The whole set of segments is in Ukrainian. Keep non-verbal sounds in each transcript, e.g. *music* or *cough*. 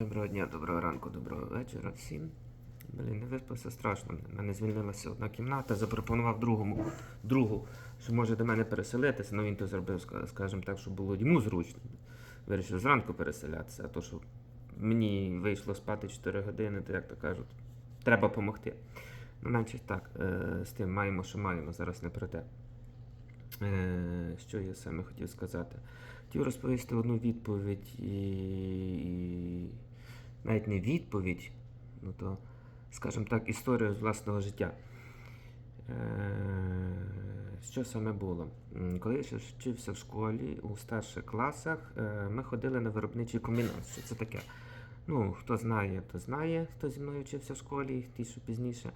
Доброго дня, доброго ранку, доброго вечора всім. Блін, не виспався страшно. У мене звільнилася одна кімната, запропонував другому, другу, що може до мене переселитися, ну він то зробив, скажімо так, щоб було йому зручно. Вирішив зранку переселятися, а то, що мені вийшло спати 4 години, то як то кажуть, треба допомогти. Ну, менше так, е, з тим маємо, що маємо, зараз не про те. Е, що я саме хотів сказати? Хотів розповісти одну відповідь і навіть не відповідь, ну то, скажімо так, історію з власного життя. Е, що саме було? Коли я ще вчився в школі у старших класах, е, ми ходили на виробничий комбінат. Що це таке? Ну, хто знає, то знає, хто зі мною вчився в школі, ті, що пізніше.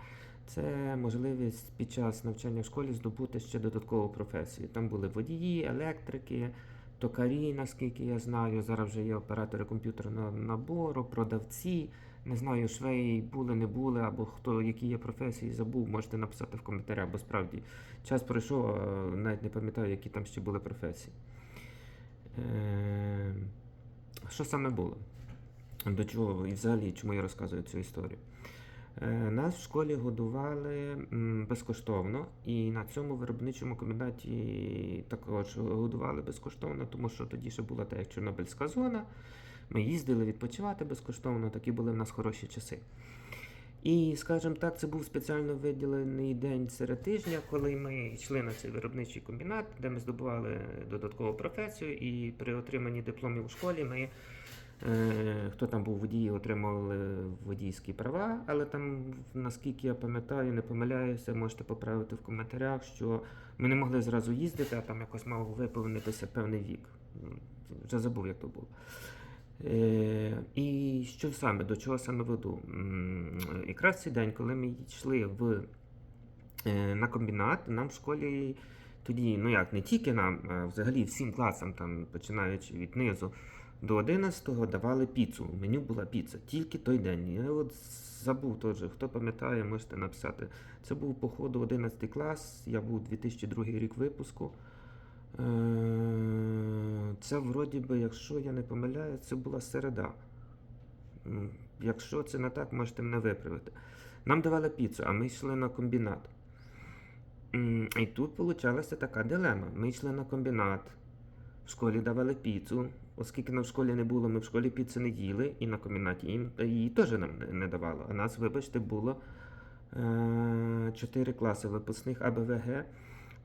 Це можливість під час навчання в школі здобути ще додаткову професію. Там були водії, електрики, токарі, наскільки я знаю. Зараз вже є оператори комп'ютерного набору, продавці. Не знаю, швеї були, не були, або хто які є професії, забув, можете написати в коментарях, бо справді час пройшов, навіть не пам'ятаю, які там ще були професії. Е, що саме було? До чого і взагалі чому я розказую цю історію? Е, Нас в школі годували безкоштовно, і на цьому виробничому комбінаті також годували безкоштовно, тому що тоді ще була та як Чорнобильська зона. Ми їздили відпочивати безкоштовно, такі були в нас хороші часи. І, скажімо так, це був спеціально виділений день серед тижня, коли ми йшли на цей виробничий комбінат, де ми здобували додаткову професію, і при отриманні дипломів у школі ми Хто там був водії, отримували водійські права, але там, наскільки я пам'ятаю, не помиляюся, можете поправити в коментарях, що ми не могли зразу їздити, а там якось мав виповнитися певний вік. Вже забув, як то було. Е, і що саме, до чого саме веду? Якраз цей день, коли ми йшли в, е, на комбінат, нам в школі тоді, ну як, не тільки нам, а взагалі всім класам, там, починаючи від низу, до 11-го давали піцу. У меню була піца. Тільки той день. Я от забув теж, хто пам'ятає, можете написати. Це був походу 11 клас, я був 2002 рік випуску. Е, Це вроді би, якщо я не помиляю, це була середа. Якщо це не так, можете мене виправити. Нам давали піцу, а ми йшли на комбінат. І тут получалася така дилема. Ми йшли на комбінат, в школі давали піцу. Оскільки нам в школі не було, ми в школі піци не їли, і на комбінаті їм її теж нам не- давало. А нас, вибачте, було е, 4 класи випускних АБВГ.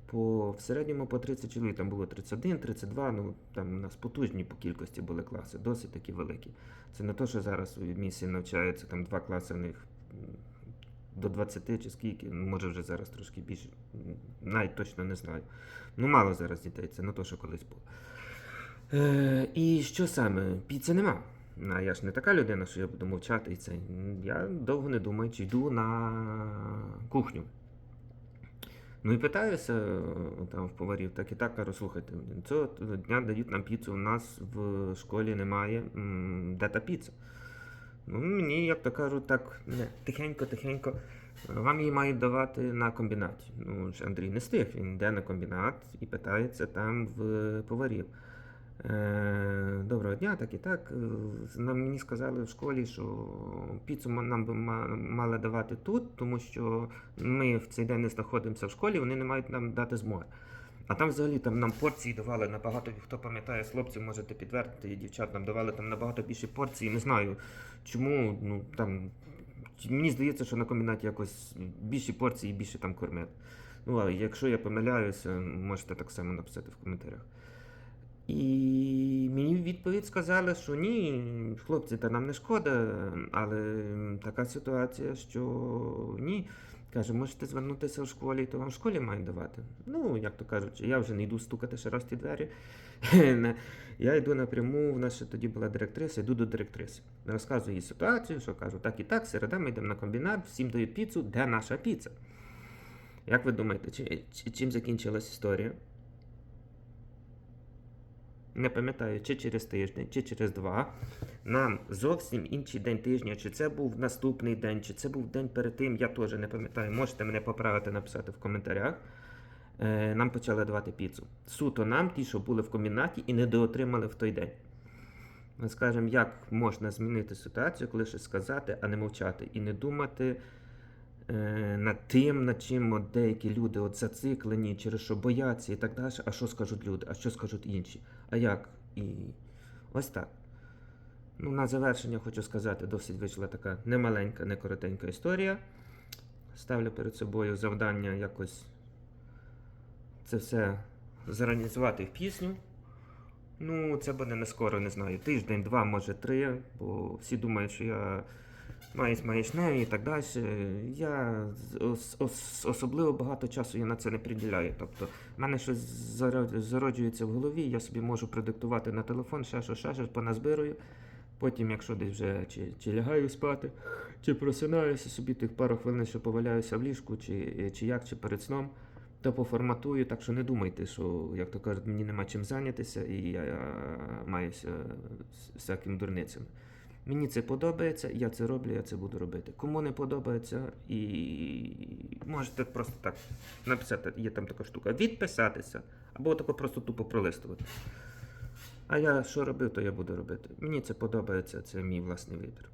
По, в середньому по 30 чоловік, там було 31, 32, ну там у нас потужні по кількості були класи, досить такі великі. Це не то, що зараз у місії навчаються там два класи в них до 20 чи скільки, може вже зараз трошки більше, навіть точно не знаю. Ну, мало зараз дітей, це не то, що колись було. Е, і що саме? Піци нема. А я ж не така людина, що я буду мовчати і це. Я довго не думаючи, йду на кухню. Ну і питаюся е, там в поварів, так і так кажу, слухайте, цього дня дають нам піцу, у нас в школі немає. Де та піца? Ну, мені, як то кажуть, так тихенько-тихенько. Вам її мають давати на комбінаті. Ну, Андрій не стих, він йде на комбінат і питається там в поварів. Е, Доброго дня, так і так. Е, Нам мені сказали в школі, що піцу нам би мали давати тут, тому що ми в цей день не знаходимося в школі, вони не мають нам дати змоги. А там взагалі там нам порції давали набагато, хто пам'ятає з хлопців, можете підтвердити, і дівчат нам давали там набагато більше порцій. Не знаю чому. Ну там мені здається, що на комбінаті якось більші порції, більше там кормили. Ну, а якщо я помиляюся, можете так само написати в коментарях. І мені відповідь сказали, що ні, хлопці, та нам не шкода, але така ситуація, що ні. Каже, можете звернутися в школі, то вам в школі мають давати. Ну, як то кажуть, я вже не йду стукати ще раз ті двері. *laughs* я йду напряму, в нас ще тоді була директриса, йду до директриси. Розказую їй ситуацію, що кажу, так і так, середа ми йдемо на комбінат, всім дають піцу, де наша піца? Як ви думаєте, чи, чи- чим закінчилась історія? Не пам'ятаю, чи через тиждень, чи через два. Нам зовсім інший день тижня, чи це був наступний день, чи це був день перед тим, я теж не пам'ятаю. Можете мене поправити, написати в коментарях. Е, нам почали давати піцу. Суто нам, ті, що були в комбінаті і не доотримали в той день. Ми скажемо, як можна змінити ситуацію, коли щось сказати, а не мовчати, і не думати над тим, над чим от деякі люди от зациклені, через що бояться і так далі. А що скажуть люди, а що скажуть інші? А як? І ось так. Ну, на завершення хочу сказати, досить вийшла така немаленька, не коротенька історія. Ставлю перед собою завдання якось це все зорганізувати в пісню. Ну, це буде не скоро, не знаю. Тиждень, два, може три, бо всі думають, що я маюсь маячнею і так далі. Я особливо багато часу я на це не приділяю. Тобто, в мене щось зароджується в голові, я собі можу продиктувати на телефон, ще що, ще щось поназбирую. Потім, якщо десь вже чи, чи лягаю спати, чи просинаюся собі тих пару хвилин, що поваляюся в ліжку, чи, чи як, чи перед сном, то поформатую, так що не думайте, що, як то кажуть, мені нема чим зайнятися і я, маюся всяким дурницями. Мені це подобається, я це роблю, я це буду робити. Кому не подобається, і можете просто так написати, є там така штука, відписатися, або тако просто тупо пролистувати. А я що робив, то я буду робити. Мені це подобається, це мій власний вибір.